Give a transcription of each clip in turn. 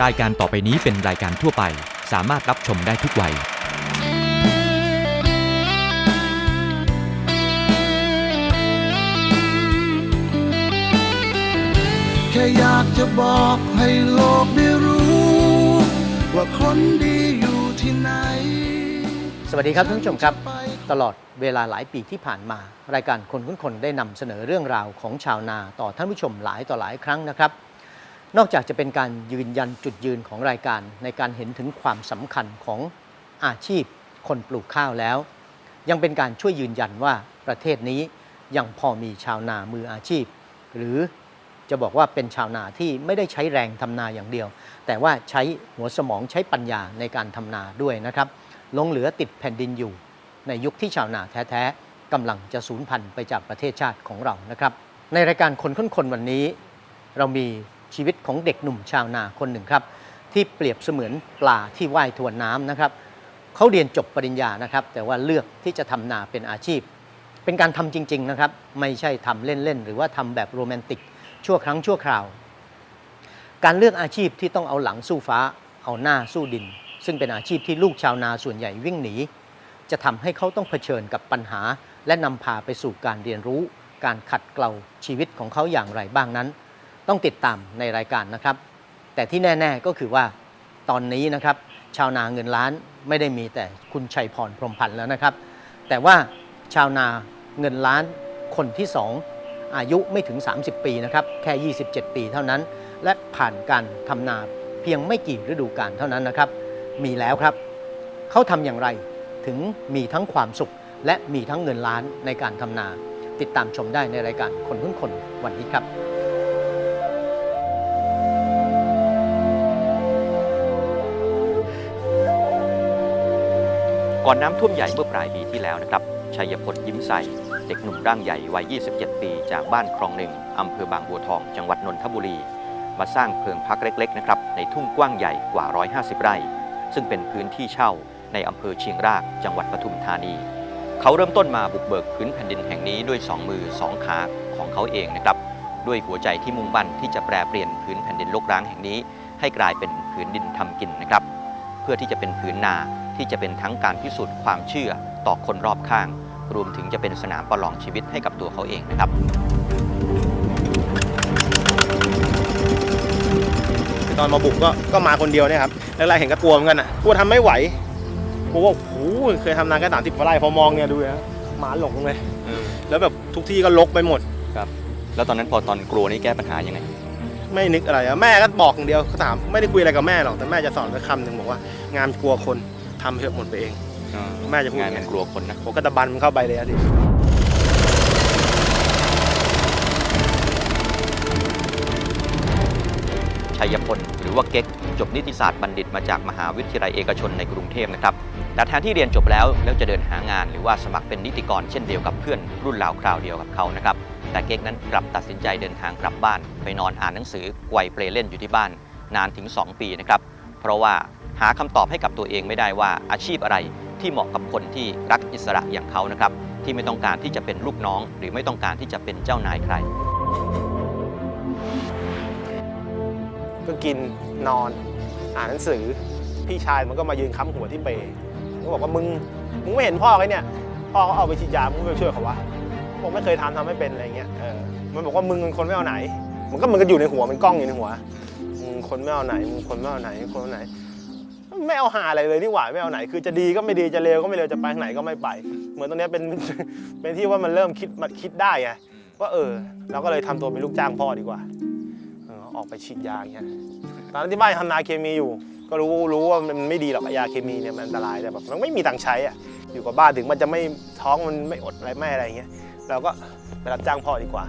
รายการต่อไปนี้เป็นรายการทั่วไป สามารถรับชมได้ทุกวัย แค่อยากจะบอกให้โลกได้รู้ ว่าคนดีอยู่ที่ไหน สวัสดีครับท่านผู้ชมครับ ตลอดเวลาหลายปีที่ผ่านมา รายการคนคุ้นคนได้นำเสนอเรื่องราวของชาวนาต่อท่านผู้ชมหลายต่อหลายครั้งนะครับ นอกจากจะเป็นการยืนยันจุดยืนของรายการ ในการเห็นถึงความสำคัญของอาชีพคนปลูกข้าวแล้ว ยังเป็นการช่วยยืนยันว่าประเทศนี้ยังพอมีชาวนามืออาชีพ หรือจะบอกว่าเป็นชาวนาที่ไม่ได้ใช้แรงทำนาอย่างเดียว แต่ว่าใช้หัวสมองใช้ปัญญาในการทำนาด้วยนะครับลงเหลือติดแผ่นดินอยู่ ในยุคที่ชาวนาแท้ๆกำลังจะสูญพันธุ์ไปจากประเทศชาติของเรานะครับ ในรายการคนค้นคนวันนี้ เรามี ชีวิตของเด็กหนุ่มชาวนาคนหนึ่งครับ ที่เปรียบเสมือนปลาที่ว่ายทวนน้ำนะครับเขาเรียนจบปริญญานะครับ แต่ว่าเลือกที่จะทำนาเป็นอาชีพ เป็นการทำจริง ๆนะครับ ไม่ใช่ทำเล่นๆหรือว่าทำแบบโรแมนติกชั่วครั้งชั่วคราว การเลือกอาชีพที่ต้องเอาหลังสู้ฟ้า เอาหน้าสู้ดิน ซึ่งเป็นอาชีพที่ลูกชาวนาส่วนใหญ่วิ่งหนีจะทำให้เขาต้องเผชิญกับปัญหา และนำพาไปสู่การเรียนรู้ การขัดเกลาชีวิตของเขาอย่างไรบ้างนั้น ต้องติดตามในรายการนะครับ แต่ที่แน่ ๆก็คือว่าตอนนี้นะครับ ชาวนาเงินล้านไม่ได้มีแต่คุณชัยพรพรมพันธ์แล้วนะครับ แต่ว่าชาวนาเงินล้านคนที่สองอายุไม่ถึง 30 ปีนะครับ แค่ 27 ปีเท่านั้น และผ่านการทำนาเพียงไม่กี่ฤดูกาลเท่านั้นนะครับ มีแล้วครับ เขาทำอย่างไรถึงมีทั้งความสุข และมีทั้งเงินล้านในการทำนา ติดตามชมได้ในรายการคนคุ้นคนวันนี้ครับ ก่อนน้ำท่วมใหญ่เมื่อปลายปีที่แล้วนะครับชัยพลยิ้มใสเด็กหนุ่มร่างใหญ่วัย 27 ปี จากบ้านคลองหนึ่งอำเภอบางบัวทอง จังหวัดนนทบุรี มาสร้างเพิงพักเล็กๆนะครับในทุ่งกว้างใหญ่กว่า 150 ไร่ ซึ่งเป็นพื้นที่เช่าในอำเภอเชียงรากจังหวัดปทุมธานี เขาเริ่มต้นมาบุกเบิกพื้นแผ่นดินแห่งนี้ด้วย 2 มือ 2 ขาของเขาเองนะครับด้วยหัวใจที่มุ่งมั่นที่จะแปรเปลี่ยนพื้นแผ่นดินรกร้างแห่งนี้ ให้กลายเป็นพื้นดินทำกินนะครับ เพื่อที่จะเป็นพื้นนา ที่จะเป็นทั้งการพิสูจน์ความเชื่อต่อคนรอบข้าง รวมถึงจะเป็นสนามประลองชีวิตให้กับตัวเขาเองนะครับตอนมาบุกก็ก็มาคนเดียวเนี่ยครับแรกๆเห็นก็กลัวเหมือนกันอะกลัวทำไม่ไหวกลัวว่าโอ้โหเคยทำนานก็สามสิบกว่าไร่พอมองเนี่ยดูนะหมาหลงเลยแล้วแบบทุกที่ก็ลกไปหมดแล้วตอนนั้นพอตอนกลัวนี่แก้ปัญหายังไงไม่นึกอะไรอะแม่ก็บอกอย่างเดียวก็ถามไม่ได้คุยอะไรกับแม่หรอกแต่แม่จะสอนไว้คำหนึ่งบอกว่างานกลัวคน ทำเถอะหมดไปเอง แม่จะพูดงานไง มันกลัวคนนะ ผมก็ตะบันมันเข้าไปเลยอะดิชัยพลหรือว่าเก๊กจบนิติศาสตร์บัณฑิตมาจากมหาวิทยาลัยเอกชนในกรุงเทพนะครับแต่แทนที่เรียนจบแล้วแล้วจะเดินหางานหรือว่าสมัครเป็นนิติกรเช่นเดียวกับเพื่อนรุ่นราวคราวเดียวกับเขานะครับแต่เก๊กนั้นกลับตัดสินใจเดินทางกลับบ้าน ไปนอนอ่านหนังสือไกวเปลเล่นอยู่ที่บ้านนานถึง 2 ปีนะครับเพราะว่า หาคำตอบให้กับตัวเองไม่ได้ว่าอาชีพอะไรที่เหมาะกับคนที่รักอิสระอย่างเขานะครับ ที่ไม่ต้องการที่จะเป็นลูกน้อง หรือไม่ต้องการที่จะเป็นเจ้านายใคร ก็กินนอน อ่านหนังสือ พี่ชายมันก็มายืนค้ำหัวที่เปย์ก็บอกว่ามึงมึงไม่เห็นพ่อไงเนี่ยพ่อเขาเอาไปฉีดยามึงไม่ไปช่วยเขาวะบอไม่เคยทำทำไม่เป็นอะไรเงี้ยเออมันบอกว่ามึงเป็นคนไม่เอาไหน มันก็มันก็อยู่ในหัวมันกล้องอยู่ในหัวมึงคนไม่เอาไหนมึงคนไม่เอาไหนคนเอาไหน ไม่เอาหาอะไรเลยนี่หว่าไม่เอาไหน คือจะดีก็ไม่ดีจะเลวก็ไม่เลวจะไปทางไหนก็ไม่ไป เหมือนตรงเนี้ยเป็นเป็นที่ว่ามันเริ่มคิดมาคิดได้ไงว่าเออเราก็เลยทำตัวเป็นลูกจ้างพ่อดีกว่าเออออกไปฉีดยาอย่างเงี้ยตอนนั้นที่บ้านทำนาเคมีอยู่ ก็รู้รู้ว่ามันไม่ดีหรอกยาเคมีเนี่ยมันอันตรายแต่แบบมันไม่มีตังค์ใช้อะอยู่กับบ้านถึงมันจะไม่ท้องมันไม่อดอะไรไม่อะไรอย่างเงี้ยเราก็ไปรับจ้างพ่อดีกว่า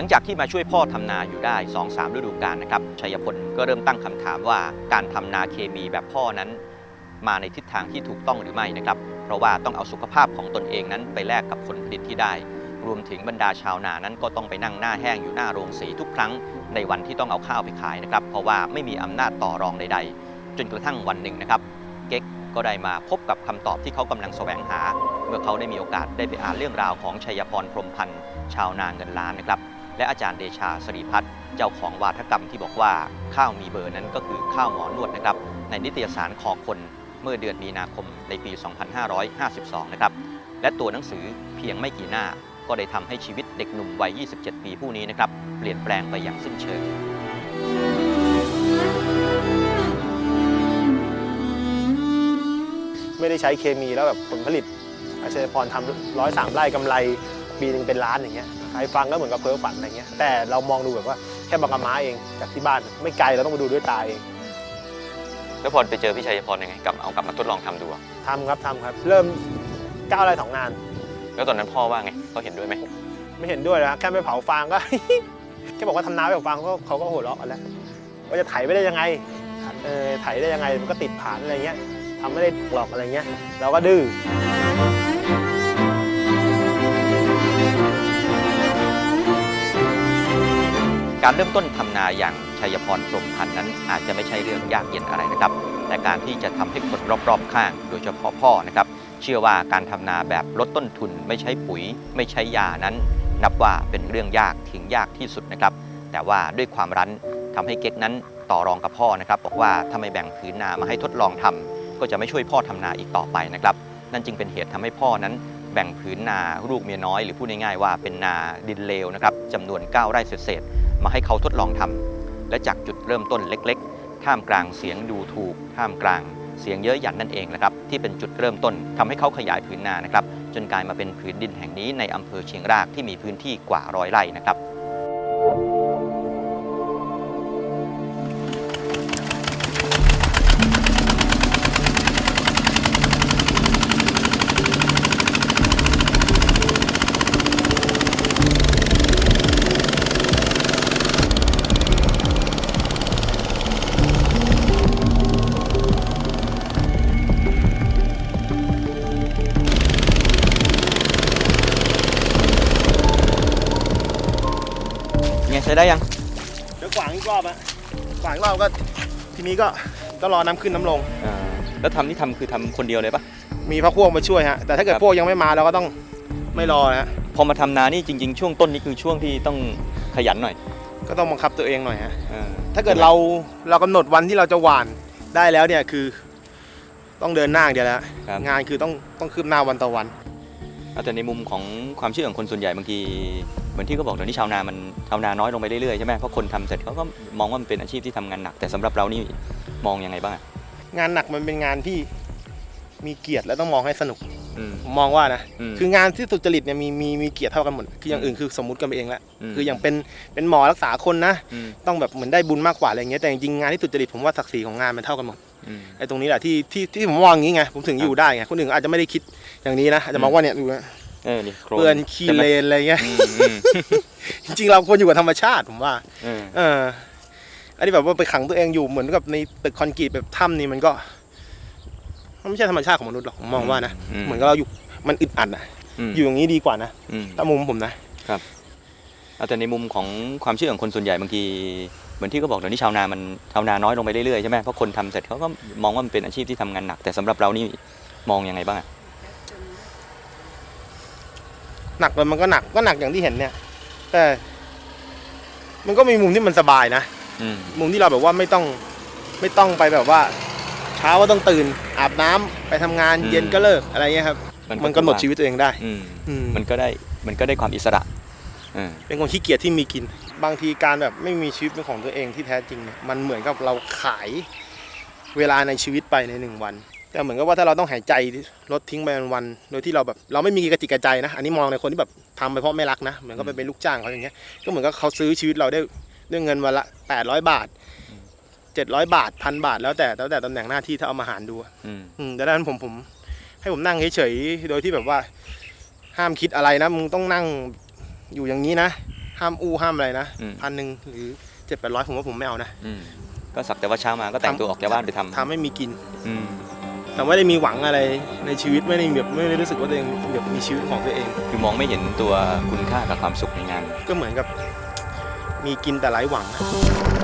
ลังจากที่มาช่วยพ่อทำนาอยู่ได้ 2-3 ฤดูกาลนะครับชัยพลก็เริ่มตั้งคำถามว่าการทำนาเคมีแบบพ่อนั้น มาในทิศทางที่ถูกต้องหรือไม่นะครับ เพราะว่าต้องเอาสุขภาพของตนเองนั้นไปแลกกับผลผลิตที่ได้ รวมถึงบรรดาชาวนานั้นก็ต้องไปนั่งหน้าแห้งอยู่หน้าโรงสีทุกครั้งในวันที่ต้องเอาข้าวไปขายนะครับ เพราะว่าไม่มีอำนาจต่อรองใด ๆ จนกระทั่งวันหนึ่งนะครับ เก๊กก็ได้มาพบกับคำตอบที่เขากำลังแสวงหา เมื่อเขาได้มีโอกาสได้ไปอ่านเรื่องราวของชัยพรพรมพันธ์ชาวนาเงินล้านนะครับ และอาจารย์เดชาสรีพัฒน์เจ้าของวาทกรรมที่บอกว่าข้าวมีเบอร์นั้นก็คือข้าวหมอนวดนะครับ ในนิตยสารคอคนเมื่อเดือนมีนาคมในปี 2552 นะครับ และตัวหนังสือเพียงไม่กี่หน้าก็ได้ทำให้ชีวิตเด็กหนุ่มวัย 27 ปีผู้นี้นะครับ เปลี่ยนแปลงไปอย่างสิ้นเชิงไม่ได้ใช้เคมีแล้วแบบผลผลิตอาชัยพรทำร้อยสามไร่กำไรปีหนึ่งเป็นล้านอย่างเงี้ย ใครฟังก็เหมือนกับเพ้อฝันอะไรเงี้ยแต่เรามองดูแบบว่าแค่บางกะม้าเองจากที่บ้านไม่ไกลเราต้องมาดูด้วยตาเองแล้วพอไปเจอพี่ชัยพรยังไงกลับเอากลับมาทดลองทำดูอะทำครับทำครับ เริ่มก้าวไร่สองงาน แล้วตอนนั้นพ่อว่าไงเขาเห็นด้วยไหมไม่เห็นด้วยนะแค่ไม่เผาฟางก็ แค่บอกว่าทำนาไม่เผาฟางเขาก็เขาก็หัวเราะกันแล้วว่าจะไถไปได้ยังไงเออไถได้ยังไงมันก็ติดผานอะไรเงี้ยทำไม่ได้หรอกอะไรเงี้ย เราก็ดื้อ การเริ่มต้นทำนาอย่างชัยพรพรมพันธ์นั้นอาจจะไม่ใช่เรื่องยากเย็นอะไรนะครับ แต่การที่จะทำให้คนรอบๆข้าง โดยเฉพาะพ่อนะครับ เชื่อว่าการทำนาแบบลดต้นทุน ไม่ใช้ปุ๋ย ไม่ใช้ยานั้น นับว่าเป็นเรื่องยากถึงยากที่สุดนะครับ แต่ว่าด้วยความรั้นทำให้เก๊กนั้นต่อรองกับพ่อนะครับบอกว่าถ้าไม่แบ่งผืนนามาให้ทดลองทำก็จะไม่ช่วยพ่อทำนาอีกต่อไปนะครับ นั่นจึงเป็นเหตุทำให้พ่อนั้นแบ่งผืนนาลูกเมียน้อยหรือพูดง่ายๆว่าเป็นนาดินเลวนะครับจำนวน 9 ไร่เศษ มาให้เขาทดลองทำและจากจุดเริ่มต้นเล็ก ๆ ท่ามกลางเสียงดูถูก ท่ามกลางเสียงเยอะหยันนั่นเองนะครับที่เป็นจุดเริ่มต้นทำให้เขาขยายผืนนานะครับจนกลายมาเป็นผืนดินแห่งนี้ในอำเภอเชียงรากที่มีพื้นที่กว่าร้อยไร่นะครับ ไงใช้ได้ยัง เดี๋ยวขวางอีกรอบอะขวางอีกรอบก็ทีนี้ก็ต้องรอน้ำขึ้นน้ำลงแล้วทำนี่ทำคือทำคนเดียวเลยปะ มีพักพวกมาช่วยฮะแต่ถ้าเกิดครับ พวกยังไม่มาเราก็ต้องไม่รอนะฮะพอมาทำนานี่จริง ๆ ช่วงต้นนี่คือช่วงที่ต้องขยันหน่อยก็ต้องบังคับตัวเองหน่อยฮะเออถ้าเกิดเราเรากำหนดวันที่เราจะหว่านได้แล้วเนี่ยคือ ต้องเดินหน้าอย่างเดียวแล้วครับงานคือต้องต้องคืบหน้าวันต่อวัน เอาแต่ในมุมของความเชื่อของคนส่วนใหญ่บางทีเห มือนที่เขาบอกเดี๋ยวนี้ชาวนามันชาวนาน้อยลงไปเรื่อยๆใช่ไหมเพราะคนทำเสร็จเขาก็มองว่ามันเป็นอาชีพที่ทำงานหนัก แต่สำหรับเรานี่มองยังไงบ้างอะงานหนักมันเป็นงานที่มีเกียรติและต้องมองให้สนุกอืมผมมองว่านะอืมคืองานที่สุจริตเนี่ยมีมีมีเกียรติเท่ากันหมดคืออย่างอื่นคือสมมุติกันไปเองแล้วมคืออย่างเป็นเป็นหมอรักษาคนนะอืมต้องแบบเหมือนได้บุญมากกว่าอะไรอย่างเงี้ยแต่จริงๆงานที่สุจริตผมว่าศักดิ์ศรีของงานมันเท่ากันหมดอืมไอ้ตรงนี้แหละที่ที่ที่ผมมองอย่างนี้ไงผมถึงอยู่ได้ไงคนอื่นอาจจะไม่ได้คิดอย่างนี้นะอาจจะมองว่าเนี่ยดูนะ เออนี่โครเปื้อนขี้ใช่ไหมเลนอะไรเงี้ยอืมอืมจริงๆเราควรอยู่กับธรรมชาติผมว่า เออเออ อันนี้แบบว่าไปขังตัวเองอยู่เหมือนกับในตึกคอนกรีตแบบถ้ำนี่มันก็มันไม่ใช่ธรรมชาติของมนุษย์หรอกผมมองว่านะ เหมือนกับเราอยู่มันอึดอัดอะมอยู่อย่างนี้ดีกว่านะอืมถ้ามุมผมนะ เอาแต่ในมุมของความเชื่อของคนส่วนใหญ่บางทีเหมือนที่เขาบอกเดี๋ยวนี้ชาวนามันชาวนาน้อยลงไปเรื่อยๆใช่ไหมเพราะคนทำเสร็จเขาก็มองว่ามันเป็นอาชีพที่ทำงานหนัก แต่สำหรับเรานี่มองยังไงบ้างอะ หนักมันก็หนักก็หนักอย่างที่เห็นเนี่ย แต่ มันก็มีมุมที่มันสบายนะอืมมุมที่เราแบบว่าไม่ต้อง ไม่ต้องไปแบบว่า เช้าก็ต้องตื่น อาบน้ำไปทำงานเย็นก็เลิกอะไรเงี้ยครับ มันกำหนดชีวิตตัวเองได้ อืมอืม มันก็ได้มันก็ได้ความอิสระเออเป็นคนขี้เกียจที่มีกิน บางทีการแบบไม่มีชีวิตเป็นของตัวเองที่แท้จริงเนี่ยมันเหมือนกับเราขายเวลาในชีวิตไปในหนึ่งวัน แต่เหมือนกับว่าถ้าเราต้องหายใจลดทิ้งไปวันๆโดยที่เราแบบเราไม่มีกระจิกกระใจนะ อันนี้มองในคนที่แบบทำไปเพราะไม่รักนะ เหมือนกับไปเป็นลูกจ้างเขาอย่างเงี้ย ก็เหมือนกับเขาซื้อชีวิตเราได้ด้วยเงินวันละ800บาท700บาทพันบาท แล้วแต่แล้วแต่ตำแหน่งหน้าที่ถ้าเอามาหารดูอะอืมอืมดังนั้นผมผม ให้ผมนั่งเฉยๆโดยที่แบบว่า ห้ามคิดอะไรนะมึงต้องนั่งอยู่อย่างนี้นะห้ามอู้ห้ามอะไรนะอืมพันหนึ่งหรือเจ็ดแปดร้อยผมว่าผมไม่เอานะอืมก็สักแต่ว่าเช้ามาก็แต่งตัวออกจากบ้านไปทำทำให้มีกิน อืม แต่ไม่ได้มีหวังอะไรในชีวิตไม่ได้แบบไม่ได้รู้สึกว่าตัวเองแบบมีชีวิตของตัวเอง คือมองไม่เห็นตัวคุณค่ากับความสุขในงาน ก็เหมือนกับมีกินแต่ไร้หวังนะ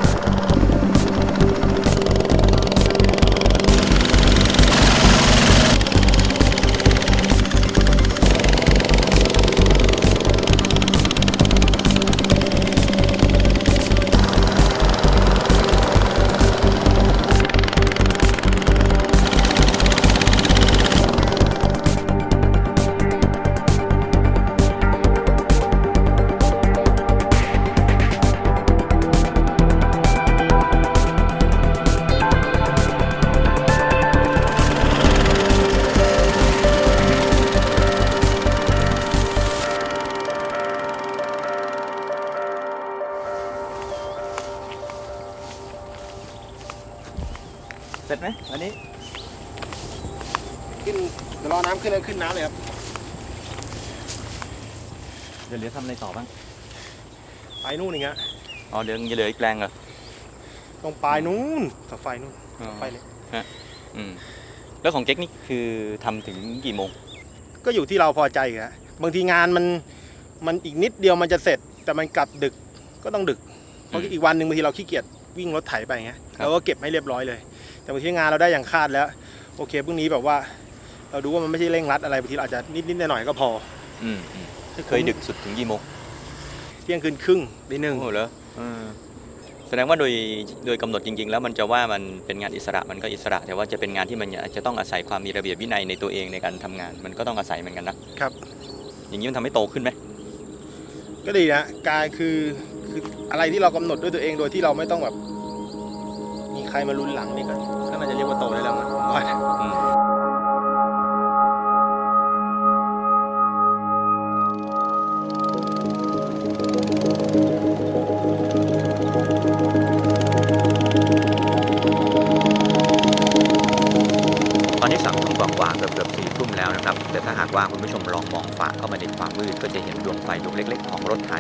ขึ้นเดี๋ยวรอน้ำขึ้นแล้วขึ้นน้ำเลยครับ เดี๋ยวเหลือทำอะไรต่อบ้าง ไปนู่นอย่างเงี้ยอ๋อเดี๋ยวจะเหลืออีกแปลงเหรอ ตรงปลายนู่นเสาไฟนู่นอ๋อไฟเลยอืม แล้วของเจ๊กนี่คือทำถึงกี่โมง ก็อยู่ที่เราพอใจอะบางทีงานมันมันอีกนิดเดียวมันจะเสร็จ แต่มันกลับดึกก็ต้องดึกเพราะอืมอีกวันหนึ่งบางทีเราขี้เกียจวิ่งรถไถไปอย่างเงี้ยครับ เราก็เก็บให้เรียบร้อยเลย แต่บางทีงานเราได้อย่างคาดแล้ว โอเคพรุ่งนี้แบบว่า เราดูว่ามันไม่ใช่เร่งรัดอะไรบางทีเราอาจจะนิดนิดๆหน่อยๆก็พออืมอืมเคยดึกสุดถึงกี่โมงเที่ยงคืนครึ่งตีหนึ่งโอ้โหเหรอเออแสดงว่าโดยโดยกำหนดจริง ๆ แล้วมันจะว่ามันเป็นงานอิสระมันก็อิสระ แต่ว่าจะเป็นงานที่มันจะต้องอาศัยความมีระเบียบวินัยในตัวเองในการทำงาน มันก็ต้องอาศัยเหมือนกันนะครับ อย่างนี้มันทำให้โตขึ้นไหมก็ดีนะการคือคืออะไรที่เรากำหนดด้วยตัวเองโดยที่เราไม่ต้องแบบ มีใครมาลุนหลังนี่ก็ก็น่าจะเรียกว่าโตได้แล้วมั้งผมว่านะ อืม จะเห็นดวงไฟดวงเล็กๆ ของรถไถ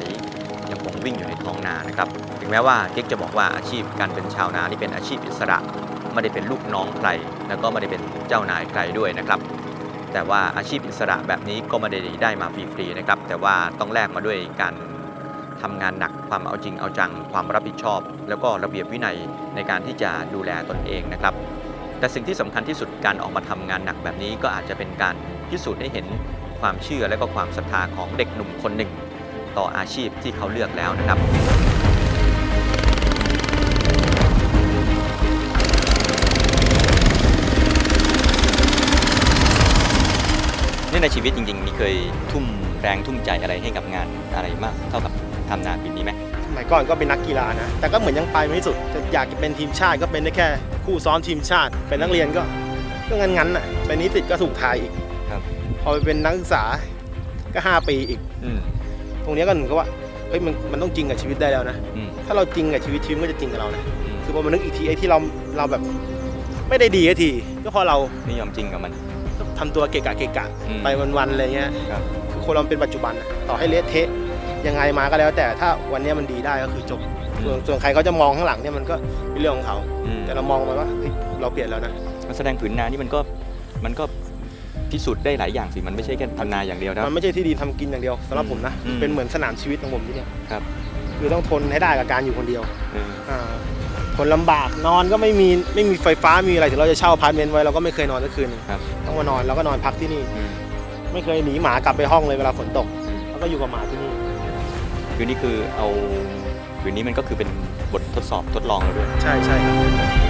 ยังคงวิ่งอยู่ในท้องนานะครับ ถึงแม้ว่าเก๊กจะบอกว่าอาชีพการเป็นชาวนานี่เป็นอาชีพอิสระไม่ได้เป็นลูกน้องใคร แล้วก็ไม่ได้เป็นเจ้านายใครด้วยนะครับ แต่ว่าอาชีพอิสระแบบนี้ก็ไม่ได้ได้มาฟรีๆนะครับ แต่ว่าต้องแลกมาด้วยการทำงานหนักความเอาจริงเอาจังความรับผิดชอบ แล้วก็ระเบียบวินัยในการที่จะดูแลตนเองนะครับ แต่สิ่งที่สำคัญที่สุดการออกมาทำงานหนักแบบนี้ก็อาจจะเป็นการพิสูจน์ให้เห็น ความเชื่อและก็ความศรัทธาของเด็กหนุ่มคนหนึ่ง ต่ออาชีพที่เขาเลือกแล้วนะครับ นี่ในชีวิตจริงๆ มีเคยทุ่มแรงทุ่มใจอะไรให้กับงานอะไรมากเท่ากับทำนาปีนี้ไหมสมัยก่อนก็เป็นนักกีฬานะ แต่ก็เหมือนยังไปไม่สุดจะอยากจะเป็นทีมชาติก็เป็นได้แค่คู่ซ้อมทีมชาติ เป็นนักเรียนก็ก็งั้นๆน่ะเป็นนิสิตก็ถูกทายอีกครับ พอไปเป็นนักศึกษาก็ 5 ปีอีก อืมตรงเนี้ยก็เหมือนกับว่าเฮ้ยมันมันต้องจริงกับชีวิตได้แล้วนะ อืมถ้าเราจริงกับชีวิตชีวิตมันก็จะจริงกับเรานะ อืมคือพอมานึกอีกทีไอ้ที่เราเราแบบไม่ได้ดีสักที ก็เพราะเราไม่ยอมจริงกับมัน ทำตัวเกะกะเกะกะอืมไปวันๆอะไรเงี้ยครับ คือคนเราเป็นปัจจุบันน่ะต่อให้เละเทะยังไงมาก็แล้ว แต่ถ้าวันเนี้ยมันดีได้ก็คือจบส่วนส่วนใครเขาจะมองข้างหลังเนี่ยมันก็เป็นเรื่องของเขา อืมแต่เรามองไปว่าเฮ้ยเราเปลี่ยนแล้วนะ มันแสดงผืนนานี่มันก็มันก็ พิสูจน์ได้หลายอย่างสิมันไม่ใช่แค่ทำนาอย่างเดียวนะมันไม่ใช่ที่ดีทำกินอย่างเดียวสำหรับผมนะ อืมเป็นเหมือนสนามชีวิตของผมที่เนี่ยครับ คือต้องทนให้ได้กับการอยู่คนเดียวเอออ่าทนลำบากนอนก็ไม่มีไม่มีไฟฟ้ามีอะไรถึงเราจะเช่าอพาร์ตเมนต์ไว้เราก็ไม่เคยนอนสักคืนหนึ่งครับต้องมานอนแล้วก็นอนพักที่นี่ อืม ไม่เคยหนีหมากลับไปห้องเลยเวลาฝนตกอืม แล้วก็อยู่กับหมาที่นี่ คืนนี้คือเอาคืนนี้มันก็คือเป็นบททดสอบทดลองเราด้วย ใช่ใช่ครับ